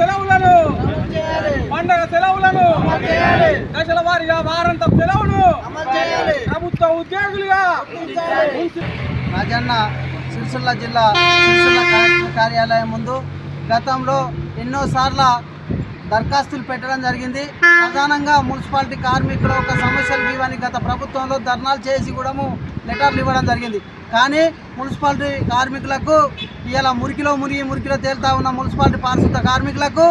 సెలవులను. పండగ సెలవులను. దశల వారిగా వారంత సెలవును. ప్రభుత్వ ఉద్యోగులుగా. రాజన్న సిరిసిల్ల జిల్లా సిరిసిల్ల కార్యాలయం ముందు గతంలో ఎన్నోసార్ల దరఖాస్తులు పెట్టడం జరిగింది. ప్రధానంగా మున్సిపాలిటీ కార్మికుల యొక్క సమస్యలు ఇవని గత ప్రభుత్వంలో ధర్నాలు చేసి కూడా లెటర్లు ఇవ్వడం జరిగింది. కానీ మున్సిపాలిటీ కార్మికులకు ఇలా మురికిలో మురిగి మురికిలో తేలుతా ఉన్న మున్సిపాలిటీ పారిశుద్ధ కార్మికులకు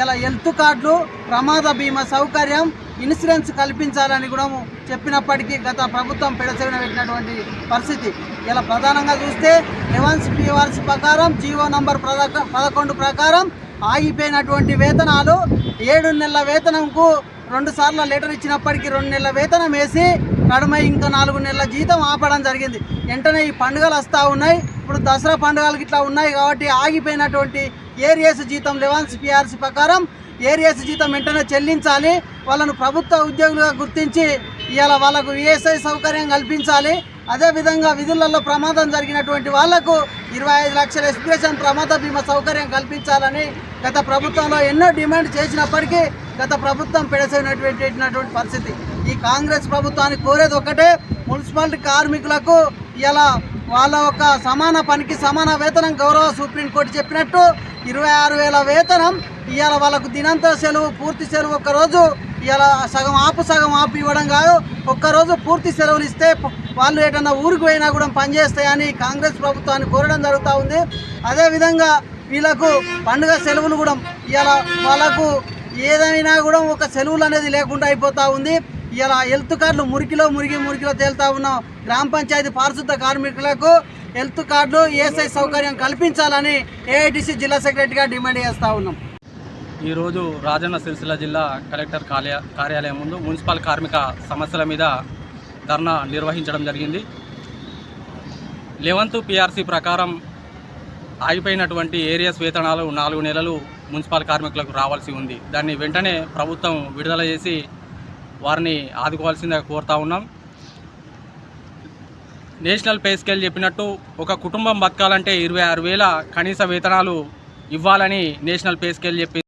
ఇలా హెల్త్ కార్డులు ప్రమాద బీమా సౌకర్యం ఇన్సూరెన్స్ కల్పించాలని కూడా చెప్పినప్పటికీ గత ప్రభుత్వం పెడసెవిన పెట్టినటువంటి పరిస్థితి. ఇలా ప్రధానంగా చూస్తే లెవెన్స్ పిఆర్సీ ప్రకారం జీవో నంబర్ పదకొండు ప్రకారం ఆగిపోయినటువంటి వేతనాలు ఏడు నెలల వేతనంకు రెండు సార్లు లెటర్ ఇచ్చినప్పటికీ రెండు నెలల వేతనం వేసి కడమ ఇంకా నాలుగు నెలల జీతం ఆపడం జరిగింది. వెంటనే ఈ పండుగలు వస్తూ ఉన్నాయి. ఇప్పుడు దసరా పండుగలు ఇట్లా ఉన్నాయి కాబట్టి ఆగిపోయినటువంటి ఏరియాస్ జీతం లెవెన్స్ పిఆర్సీ ప్రకారం ఏరియాస్ జీతం వెంటనే చెల్లించాలి. వాళ్ళను ప్రభుత్వ ఉద్యోగులుగా గుర్తించి ఇలా వాళ్ళకు ఈఎస్ఐ సౌకర్యం కల్పించాలి. అదేవిధంగా విధులలో ప్రమాదం జరిగినటువంటి వాళ్ళకు ఇరవై ఐదు లక్షల ఎస్పిరేషన్ ప్రమాద బీమా సౌకర్యం కల్పించాలని గత ప్రభుత్వంలో ఎన్నో డిమాండ్ చేసినప్పటికీ గత ప్రభుత్వం పెడసైనటువంటి పరిస్థితి. ఈ కాంగ్రెస్ ప్రభుత్వానికి కోరేది ఒకటే మున్సిపాలిటీ కార్మికులకు ఇలా వాళ్ళ యొక్క సమాన పనికి సమాన వేతనం గౌరవ సుప్రీంకోర్టు చెప్పినట్టు ఇరవై ఆరు వేల వేతనం ఇవాళ వాళ్ళకు దినంత సెలవు పూర్తి సెలవు ఒక్క రోజు ఇలా సగం ఆపు సగం ఆపు ఇవ్వడం కాదు. ఒక్కరోజు పూర్తి సెలవులు ఇస్తే వాళ్ళు ఏటన్నా ఊరికి పోయినా కూడా పనిచేస్తాయని కాంగ్రెస్ ప్రభుత్వాన్ని కోరడం జరుగుతూ ఉంది. అదేవిధంగా వీళ్ళకు పండుగ సెలవులు కూడా ఇలా వాళ్ళకు ఏదైనా కూడా ఒక సెలవులు అనేది లేకుండా అయిపోతూ ఉంది. ఇలా హెల్త్ కార్డులు మురికిలో మురిగి మురికిలో తేలుతా ఉన్న గ్రామ పంచాయతీ పారిశుద్ధ కార్మికులకు హెల్త్ కార్డులు ఏఎస్ఐ సౌకర్యం కల్పించాలని ఏఐటిసి జిల్లా సెక్రటరీగా డిమాండ్ చేస్తూ ఉన్నాం. ఈరోజు రాజన్న సిరిసిల్ల జిల్లా కలెక్టర్ కార్య కార్యాలయం ముందు మున్సిపల్ కార్మిక సమస్యల మీద ధర్నా నిర్వహించడం జరిగింది. లెవెంత్ పిఆర్సీ ప్రకారం ఆగిపోయినటువంటి ఏరియాస్ వేతనాలు నాలుగు నెలలు మున్సిపల్ కార్మికులకు రావాల్సి ఉంది. దాన్ని వెంటనే ప్రభుత్వం విడుదల చేసి వారిని ఆదుకోవాల్సిందిగా కోరుతా ఉన్నాం. నేషనల్ పే స్కేల్ చెప్పినట్టు ఒక కుటుంబం బతకాలంటే ఇరవై ఆరు వేల కనీస వేతనాలు ఇవ్వాలని నేషనల్ పే స్కేల్ చెప్పి